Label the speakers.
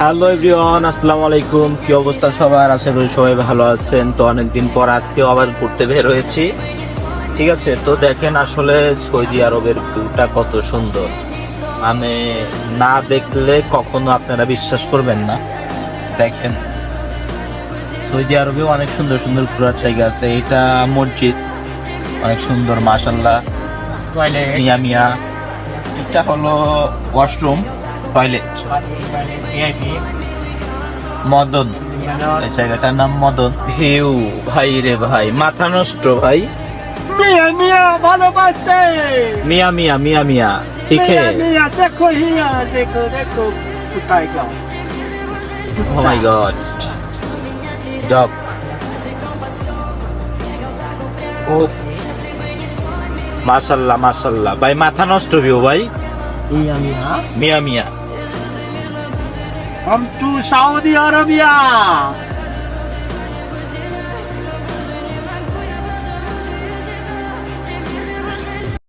Speaker 1: Hello everyone আসসালামু আলাইকুম। কি অবস্থা সবার? আশা করি সবাই ভালো আছেন। তো অনেকদিন পর আজকে আবার ঘুরতে বের হয়েছি। ঠিক আছে? তো দেখেন আসলে সৌদি আরবের ভিউটা কত সুন্দর। মানে না দেখলে কখনো আপনারা বিশ্বাস করবেন না। দেখেন। সৌদি আরবেও অনেক সুন্দর সুন্দর ঘোরার জায়গা আছে। এটা মসজিদ। অনেক সুন্দর
Speaker 2: টয়লেট
Speaker 1: মিয়া মিয়া। এটা হলো ওয়াশরুম টয়লেট মদন। এই জায়গাটার নাম মদন। ভিউ ভাই রে ভাই মাথা নষ্ট ভাই।
Speaker 2: মিয়া মিয়া ভালোবাসছে।
Speaker 1: মিয়া মিয়া মিয়া মিয়া ঠিক
Speaker 2: মিয়া দেখো হিয়া দেখো দেখো কোথায় গো?
Speaker 1: ও মাই গড ডগ ও মাশাল্লাহ মাশাল্লাহ। ভাই মাথা নষ্ট ভিউ ভাই।
Speaker 2: মিয়া মিয়া।
Speaker 1: মিয়া মিয়া।
Speaker 2: हम टू सऊदी अरबिया